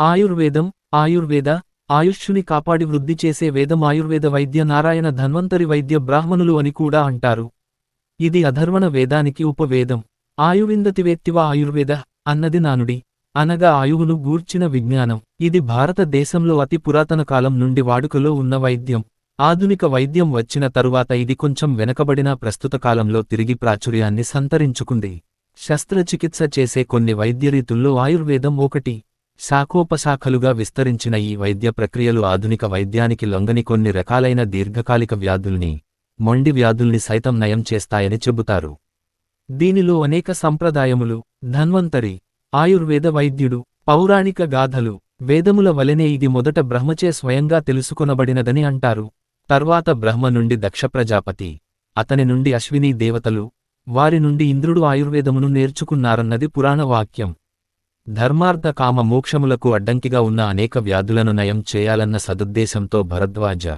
ఆయుర్వేదం ఆయుర్వేద ఆయుష్యుని కాపాడి వృద్ధి చేసే వేదం ఆయుర్వేద వైద్య నారాయణ ధన్వంతరి వైద్య బ్రాహ్మణులు అని కూడా అంటారు. ఇది అధర్వణ వేదానికి ఉపవేదం. ఆయువిందతివేత్తివ ఆయుర్వేద? అన్నది నానుడి. అనగా ఆయువును గూర్చిన విజ్ఞానం. ఇది భారతదేశంలో అతి పురాతన కాలం నుండి వాడుకలో ఉన్న వైద్యం. ఆధునిక వైద్యం వచ్చిన తరువాత ఇది కొంచెం వెనకబడిన ప్రస్తుత కాలంలో తిరిగి ప్రాచుర్యాన్ని సంతరించుకుంది. శస్త్రచికిత్స చేసే కొన్ని వైద్యరీతుల్లో ఆయుర్వేదం ఒకటి. శాఖోపశాఖలుగా విస్తరించిన ఈ వైద్య ప్రక్రియలు ఆధునిక వైద్యానికి లొంగని కొన్ని రకాలైన దీర్ఘకాలిక వ్యాధుల్ని మొండి వ్యాధుల్ని సైతం నయం చేస్తాయని చెబుతారు. దీనిలో అనేక సంప్రదాయములు ధన్వంతరి ఆయుర్వేద వైద్యుడు పౌరాణిక గాథలు వేదముల వలెనే ఇది మొదట బ్రహ్మచే స్వయంగా తెలుసుకొనబడినదని అంటారు. తర్వాత బ్రహ్మ నుండి దక్ష ప్రజాపతి అతని నుండి అశ్వినీ దేవతలు వారి నుండి ఇంద్రుడు ఆయుర్వేదమును నేర్చుకున్నారన్నది పురాణ వాక్యం. ధర్మార్థ కామ మోక్షములకు అడ్డంకిగా ఉన్న అనేక వ్యాధులను నయం చేయాలన్న సదుద్దేశంతో భరద్వాజ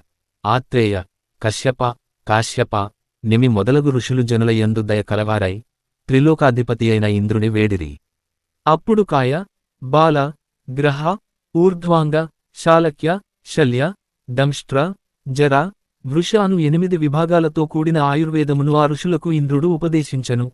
ఆత్రేయ కశ్యప కాశ్యప నిమి మొదలగు ఋషులు జనులయందు దయ కలవారై త్రిలోకాధిపతి అయిన ఇంద్రుని వేడిరి. అప్పుడు కాయ బాల గ్రహ ఊర్ధ్వాంగ శాలక్య శల్య దంష్ట్ర జర వృష అను ఎనిమిది విభాగాలతో కూడిన ఆయుర్వేదమును ఆ ఋషులకు ఇంద్రుడు ఉపదేశించెను.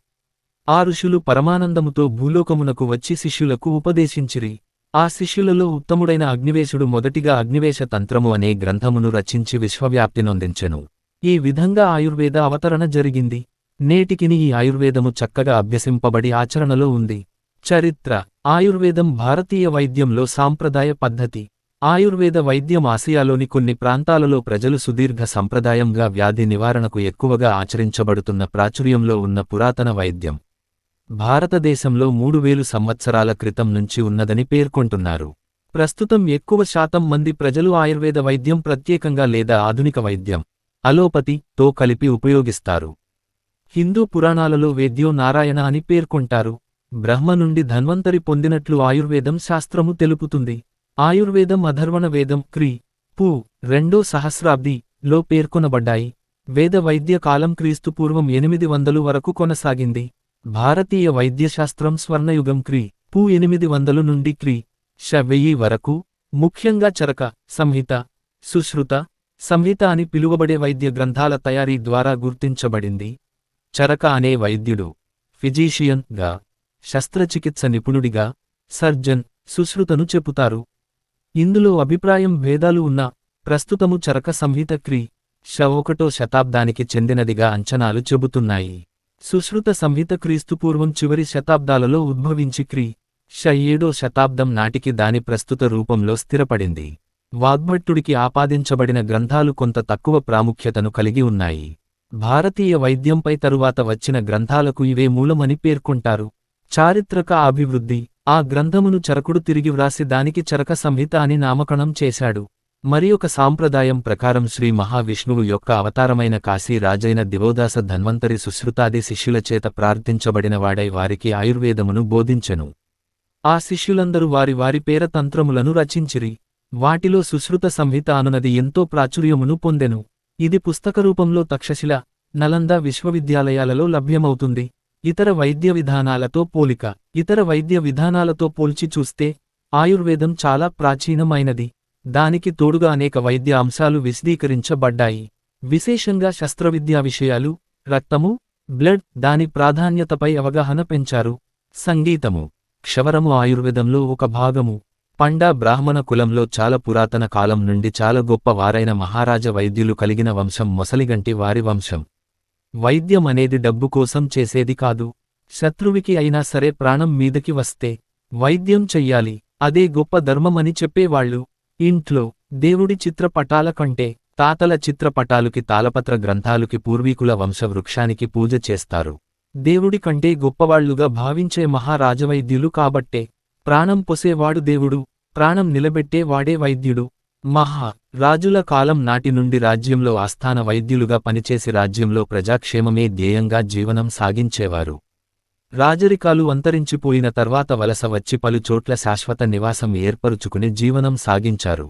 ఆ ఋషులు పరమానందముతో భూలోకమునకు వచ్చి శిష్యులకు ఉపదేశించిరి. ఆ శిష్యులలో ఉత్తముడైన అగ్నివేశుడు మొదటిగా అగ్నివేశ తంత్రము అనే గ్రంథమును రచించి విశ్వవ్యాప్తి నొందించెను. ఈ విధంగా ఆయుర్వేద అవతరణ జరిగింది. నేటికిని ఈ ఆయుర్వేదము చక్కగా అభ్యసింపబడి ఆచరణలో ఉంది. చరిత్ర. ఆయుర్వేదం భారతీయ వైద్యంలో సాంప్రదాయ పద్ధతి. ఆయుర్వేద వైద్యం ఆసియాలోని కొన్ని ప్రాంతాలలో ప్రజలు సుదీర్ఘ సంప్రదాయంగా వ్యాధి నివారణకు ఎక్కువగా ఆచరించబడుతున్న ప్రాచుర్యంలో ఉన్న పురాతన వైద్యం. భారతదేశంలో మూడు వేలు సంవత్సరాల క్రితం నుంచి ఉన్నదని పేర్కొంటున్నారు. ప్రస్తుతం ఎక్కువ శాతం మంది ప్రజలు ఆయుర్వేద వైద్యం ప్రత్యేకంగా లేదా ఆధునిక వైద్యం అలోపతి తో కలిపి ఉపయోగిస్తారు. హిందూ పురాణాలలో వేద్యో నారాయణ అని పేర్కొంటారు. బ్రహ్మ నుండి ధన్వంతరి పొందినట్లు ఆయుర్వేదం శాస్త్రము తెలుపుతుంది. ఆయుర్వేదం అధర్వణ వేదం క్రీ. పూ. రెండో సహస్రాబ్ది లో పేర్కొనబడ్డాయి. వేద వైద్య కాలం క్రీస్తు పూర్వం ఎనిమిది వందలు వరకు కొనసాగింది. భారతీయ వైద్యశాస్త్రం స్వర్ణయుగం క్రీ. పూ ఎనిమిది వందలు నుండి క్రీ. ష వెయ్యి వరకు. ముఖ్యంగా చరక సంహిత సుశ్రుత సంహిత అని పిలువబడే వైద్య గ్రంథాల తయారీ ద్వారా గుర్తించబడింది. చరక అనే వైద్యుడు ఫిజీషియన్గా శస్త్రచికిత్స నిపుణుడిగా సర్జన్ సుశ్రుతను చెపుతారు. ఇందులో అభిప్రాయం భేదాలు ఉన్నా ప్రస్తుతము చరక సంహిత క్రీ. ష ఒకటో శతాబ్దానికి చెందినదిగా అంచనాలు చెబుతున్నాయి. సుశ్రుత సంహిత క్రీస్తుపూర్వం చివరి శతాబ్దాలలో ఉద్భవించి క్రీ. ష ఏడో శతాబ్దం నాటికి దాని ప్రస్తుత రూపంలో స్థిరపడింది. వాగ్భట్టుడికి ఆపాదించబడిన గ్రంథాలు కొంత తక్కువ ప్రాముఖ్యతను కలిగి ఉన్నాయి. భారతీయ వైద్యంపై తరువాత వచ్చిన గ్రంథాలకు ఇవే మూలమని పేర్కొంటారు. చారిత్రక అభివృద్ధి ఆ గ్రంథమును చరకుడు తిరిగి వ్రాసి దానికి చరక సంహిత అని నామకణం చేశాడు. మరియొక సాంప్రదాయం ప్రకారం శ్రీ మహావిష్ణువు యొక్క అవతారమైన కాశీ రాజైన దివోదాస ధన్వంతరి సుశ్రుతాది శిష్యులచేత ప్రార్థించబడినవాడై వారికి ఆయుర్వేదమును బోధించెను. ఆ శిష్యులందరూ వారి వారి పేర తంత్రములను రచించిరి. వాటిలో సుశ్రుత సంహిత అనునది ఎంతో ప్రాచుర్యమును పొందెను. ఇది పుస్తకరూపంలో తక్షశిల నలంద విశ్వవిద్యాలయాలలో లభ్యమవుతుంది. ఇతర వైద్య విధానాలతో పోలిక ఇతర వైద్య విధానాలతో పోల్చి చూస్తే ఆయుర్వేదం చాలా ప్రాచీనమైనది. దానికి తోడుగా అనేక వైద్య అంశాలు విశదీకరించబడ్డాయి. విశేషంగా శస్త్రవిద్యా విషయాలు రక్తము బ్లడ్ దాని ప్రాధాన్యతపై అవగాహన పెంచారు. సంగీతము క్షవరము ఆయుర్వేదంలో ఒక భాగము. పండా బ్రాహ్మణ కులంలో చాలా పురాతన కాలం నుండి చాలా గొప్ప వారైన మహారాజ వైద్యులు కలిగిన వంశం మొసలిగంటి వారి వంశం. వైద్యం అనేది డబ్బు కోసం చేసేది కాదు. శత్రువికి అయినా సరే ప్రాణం మీదకి వస్తే వైద్యం చెయ్యాలి. అదే గొప్ప ధర్మమని చెప్పేవాళ్ళు. ఇంట్లో దేవుడి చిత్రపటాల కంటే తాతల చిత్రపటాలుకి తాళపత్ర గ్రంథాలుకి పూర్వీకుల వంశవృక్షానికి పూజ చేస్తారు. దేవుడి కంటే గొప్పవాళ్ళుగా భావించే మహారాజవైద్యులు కాబట్టే ప్రాణం పొసేవాడు దేవుడు ప్రాణం నిలబెట్టే వాడే వైద్యుడు. మహా రాజుల కాలం నాటి నుండి రాజ్యంలో ఆస్థాన వైద్యులుగా పనిచేసి రాజ్యంలో ప్రజాక్షేమమే ధ్యేయంగా జీవనం సాగించేవారు. రాజరికాలు అంతరించిపోయిన తర్వాత వలస వచ్చి పలుచోట్ల శాశ్వత నివాసం ఏర్పరుచుకుని జీవనం సాగించారు.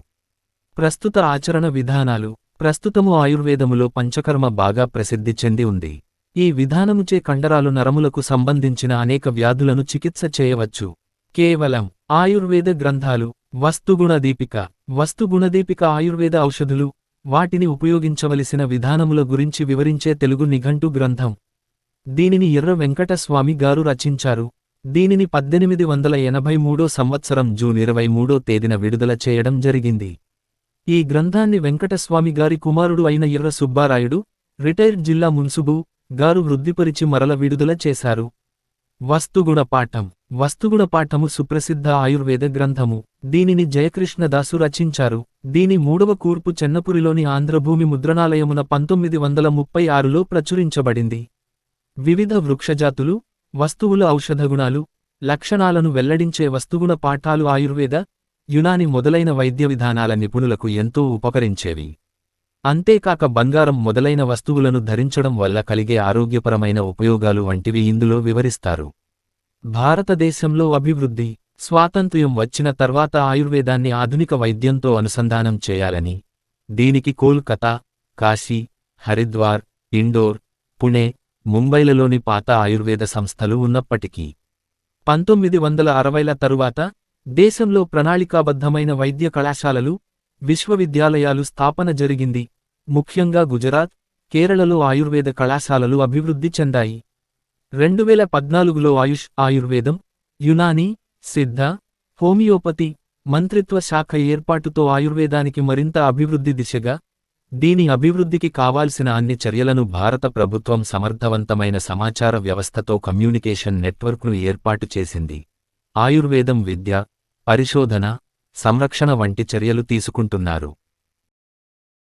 ప్రస్తుత ఆచరణ విధానాలు ప్రస్తుతము ఆయుర్వేదములో పంచకర్మ బాగా ప్రసిద్ధి చెంది ఉంది. ఈ విధానముచే కండరాలు నరములకు సంబంధించిన అనేక వ్యాధులను చికిత్స చేయవచ్చు. కేవలం ఆయుర్వేద గ్రంథాలు వస్తుగుణదీపిక వస్తుగుణదీపిక ఆయుర్వేద ఔషధులు వాటిని ఉపయోగించవలసిన విధానముల గురించి వివరించే తెలుగు నిఘంటు గ్రంథం. దీనిని ఎర్ర వెంకటస్వామి గారు రచించారు. దీనిని పద్దెనిమిది వందల ఎనభై మూడో సంవత్సరం జూన్ ఇరవై మూడో తేదీన విడుదల చేయడం జరిగింది. ఈ గ్రంథాన్ని వెంకటస్వామి గారి కుమారుడు అయిన ఎర్ర సుబ్బారాయుడు రిటైర్డ్ జిల్లా మున్సుబు గారు వృద్ధిపరిచి మరల విడుదల చేశారు. వస్తుగుణ పాఠం. వస్తుగుణ పాఠము సుప్రసిద్ధ ఆయుర్వేద గ్రంథము. దీనిని జయకృష్ణదాసు రచించారు. దీని మూడవ కూర్పు చెన్నపురిలోని ఆంధ్రభూమి ముద్రణాలయమున పంతొమ్మిది వందల ముప్పై ఆరులో ప్రచురించబడింది. వివిధ వృక్షజాతులు వస్తువుల ఔషధగుణాలు లక్షణాలను వెల్లడించే వస్తుగుణ పాఠాలు ఆయుర్వేద యునాని మొదలైన వైద్య విధానాల నిపుణులకు ఎంతో ఉపకరించేవి. అంతేకాక బంగారం మొదలైన వస్తువులను ధరించడం వల్ల కలిగే ఆరోగ్యపరమైన ఉపయోగాలు వంటివి ఇందులో వివరిస్తారు. భారతదేశంలో అభివృద్ధి స్వాతంత్ర్యం వచ్చిన తర్వాత ఆయుర్వేదాన్ని ఆధునిక వైద్యంతో అనుసంధానం చేయాలని దీనికి కోల్కతా కాశీ హరిద్వార్ ఇండోర్ పుణె ముంబైలలోని పాత ఆయుర్వేద సంస్థలు ఉన్నప్పటికీ పంతొమ్మిది వందల అరవైల తరువాత దేశంలో ప్రణాళికాబద్ధమైన వైద్య కళాశాలలు విశ్వవిద్యాలయాలు స్థాపన జరిగింది. ముఖ్యంగా గుజరాత్ కేరళలో ఆయుర్వేద కళాశాలలు అభివృద్ధి చెందాయి. రెండువేల పద్నాలుగులో ఆయుష్ ఆయుర్వేదం యునానీ సిద్ధ హోమియోపతి మంత్రిత్వ శాఖ ఏర్పాటుతో ఆయుర్వేదానికి మరింత అభివృద్ధి దిశగా దీని అభివృద్ధికి కావాల్సిన అన్ని చర్యలను భారత ప్రభుత్వం సమర్థవంతమైన సమాచార వ్యవస్థతో కమ్యూనికేషన్ నెట్వర్క్ను ఏర్పాటు చేసింది. ఆయుర్వేదం విద్య పరిశోధన సంరక్షణ వంటి చర్యలు తీసుకుంటున్నారు.